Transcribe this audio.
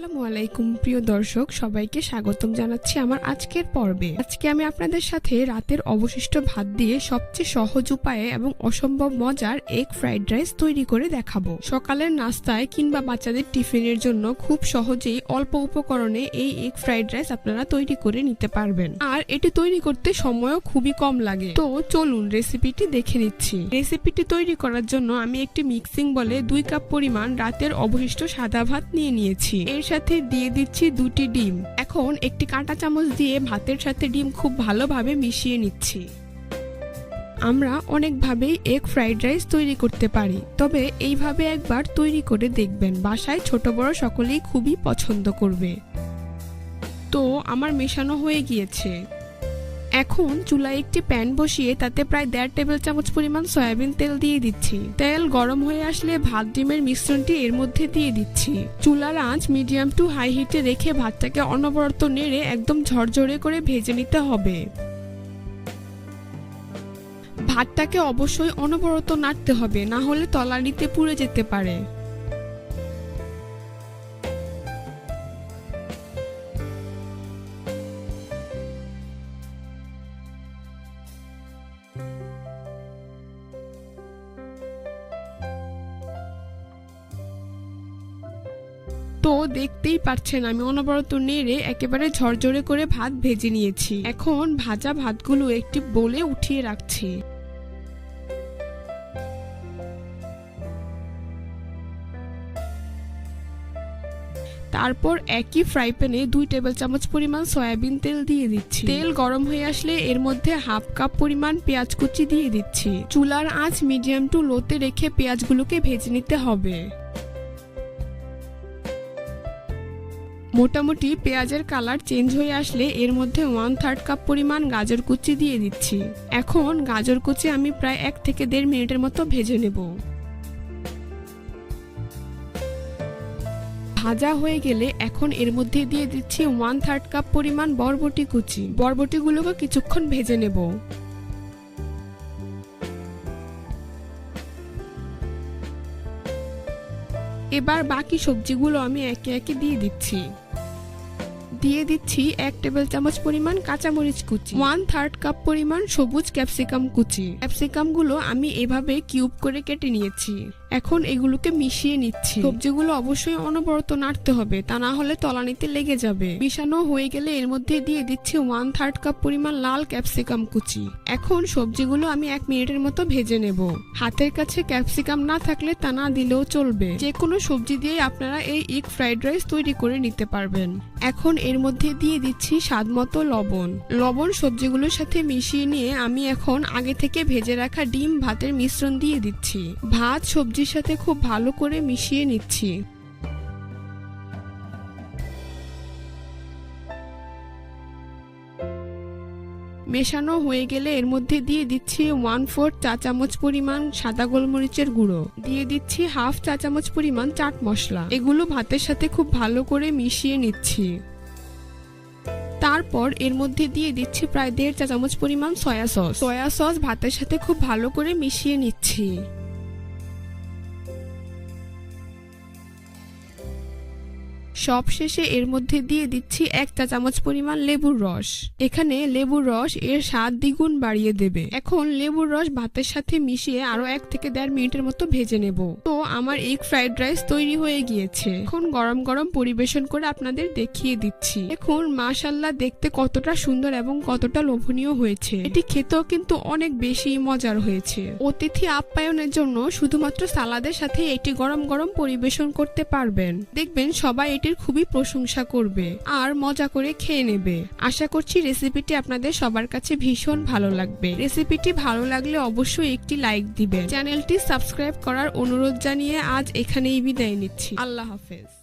আসসালামু আলাইকুম, প্রিয় দর্শক, সবাইকে স্বাগতম জানাচ্ছি আমার আজকের পর্বে। আজকে আমি আপনাদের সাথে রাতের অবশিষ্ট ভাত দিয়ে সবচেয়ে সহজ উপায়ে এবং অসম্ভব মজার এগ ফ্রাইড রাইস তৈরি করে দেখাবো। সকালের নাস্তায় কিংবা বাচ্চাদের টিফিনের জন্য খুব সহজেই অল্প উপকরণে এই এগ ফ্রাইড রাইস আপনারা তৈরি করে নিতে পারবেন। আর এটি তৈরি করতে সময়ও খুবই কম লাগে। তো চলুন রেসিপিটি দেখে নিচ্ছি। রেসিপিটি তৈরি করার জন্য আমি একটি মিক্সিং বলে দুই কাপ পরিমাণ রাতের অবশিষ্ট সাদা ভাত নিয়ে নিয়েছি। এর সাথে দিয়ে দিচ্ছি দুটি ডিম। এখন একটি কাঁটা চামচ দিয়ে ভাতের সাথে ডিম খুব ভালোভাবে মিশিয়ে নিচ্ছি। আমরা অনেকভাবেই এগ ফ্রাইড রাইস তৈরি করতে পারি, তবে এইভাবে একবার তৈরি করে দেখবেন, বাসায় ছোট বড় সকলেই খুবই পছন্দ করবে। তো, আমার মেশানো হয়ে গিয়েছে। এখন চুলায় একটি প্যান বসিয়ে তাতে প্রায় দেড় টেবিল চামচ পরিমাণ সয়াবিন তেল দিয়ে দিচ্ছি। তেল গরম হয়ে আসলে ভাত ডিমের মিশ্রণটি এর মধ্যে দিয়ে দিচ্ছি। চুলার আঁচ মিডিয়াম টু হাই হিটে রেখে ভাতটাকে অনবরত নেড়ে একদম ঝরঝরে করে ভেজে নিতে হবে। ভাতটাকে অবশ্যই অনবরত নাড়তে হবে, না হলে তলানিতে পুড়ে যেতে পারে। তো দেখতেই পাচ্ছেন আমি অনবরত নেড়ে একেবারে ঝরঝরে করে ভাত ভেজে নিয়েছি। এখন ভাজা ভাতগুলো একটি বলে উঠিয়ে রাখছি। তারপর একই ফ্রাই প্যানে দুই টেবিল চামচ পরিমাণ সয়াবিন তেল দিয়ে দিচ্ছি। তেল গরম হয়ে আসলে এর মধ্যে হাফ কাপ পরিমাণ পেঁয়াজ কুচি দিয়ে দিচ্ছি। চুলার আঁচ মিডিয়াম টু লোতে রেখে পেঁয়াজগুলোকে ভেজে নিতে হবে। মোটামুটি পেঁয়াজের কালার চেঞ্জ হয়ে আসলে এর মধ্যে ওয়ান থার্ড কাপ পরিমাণ গাজর কুচি দিয়ে দিচ্ছি। এখন গাজর কুচি আমি প্রায় এক থেকে দেড় মিনিটের মতো ভেজে নেব। ভাজা হয়ে গেলে এখন এর মধ্যে দিয়ে দিচ্ছি ওয়ান থার্ড কাপ পরিমাণ বরবটি কুচি। বরবটিগুলোকে কিছুক্ষণ ভেজে নেব। এবার বাকি সবজিগুলো আমি একে একে দিয়ে দিচ্ছি। দিয়ে দিচ্ছি এক টেবিল চামচ পরিমাণ কাঁচামরিচ কুচি ওয়ান থার্ড কাপ পরিমাণ সবুজ ক্যাপসিকাম কুচি। ক্যাপসিকামগুলো আমি এভাবে কিউব করে কেটে নিয়েছি। এখন এগুলোকে মিশিয়ে নিচ্ছি। সবজিগুলো অবশ্যই অনবরত নাড়তে হবে, তা না হলে তলানিতে লেগে যাবে। মিশানো হয়ে গেলে এর মধ্যে দিয়ে দিচ্ছি ওয়ান থার্ড কাপ পরিমাণ লাল ক্যাপসিকাম কুচি। এখন সবজিগুলো আমি এক মিনিটের মতো ভেজে নেব। হাতের কাছে ক্যাপসিকাম না থাকলে তা না দিলেও চলবে। যে কোনো সবজি দিয়ে আপনারা এই ইগ ফ্রাইড রাইস তৈরি করে নিতে পারবেন। এখন এর মধ্যে দিয়ে দিচ্ছি স্বাদ মতো লবণ। লবণ সবজিগুলোর সাথে মিশিয়ে নিয়ে আমি এখন আগে থেকে ভেজে রাখা ডিম ভাতের মিশ্রণ দিয়ে দিচ্ছি। ভাত সবজির সাথে খুব ভালো করে মিশিয়ে নিচ্ছি। মেশানো হয়ে গেলে এর মধ্যে দিয়ে দিচ্ছি ওয়ান ফোর চা চামচ পরিমাণ সাদা গোলমরিচের গুঁড়ো। দিয়ে দিচ্ছি হাফ চা চামচ পরিমাণ চাট মশলা। এগুলো ভাতের সাথে খুব ভালো করে মিশিয়ে নিচ্ছি। তারপর এর মধ্যে দিয়ে দিচ্ছি প্রায় দেড় চা চামচ পরিমাণ সয়া সস। সয়া সস ভাতের সাথে খুব ভালো করে মিশিয়ে নিচ্ছি। সব শেষে এর মধ্যে দিয়ে দিচ্ছি এক চা চামচ পরিমাণ লেবুর রস। এখানে লেবুর রস এর স্বাদ দ্বিগুণ বাড়িয়ে দেবে। এখন লেবুর রস ভাতের সাথে মিশিয়ে আরও এক থেকে দেড় মিনিটের মতো ভেজে নেব। তো আমার এগ ফ্রাইড রাইস তৈরি হয়ে গিয়েছে। এখন গরম গরম পরিবেশন করে আপনাদের দেখিয়ে দিচ্ছি। এখন মাশাল্লাহ দেখতে কতটা সুন্দর এবং কতটা লোভনীয় হয়েছে। এটি খেতেও কিন্তু অনেক বেশি মজার হয়েছে। অতিথি আপ্যায়নের জন্য শুধুমাত্র সালাদের সাথে এটি গরম গরম পরিবেশন করতে পারবেন। দেখবেন সবাই এটির খুবই প্রশংসা করবে আর মজা করে খেয়ে নেবে। আশা করছি রেসিপিটি আপনাদের সবার কাছে ভীষণ ভালো লাগবে। রেসিপিটি ভালো লাগলে অবশ্যই একটি লাইক দিবেন। চ্যানেলটি সাবস্ক্রাইব করার অনুরোধ জানিয়ে আজ এখানেই বিদায় নিচ্ছি। আল্লাহ হাফেজ।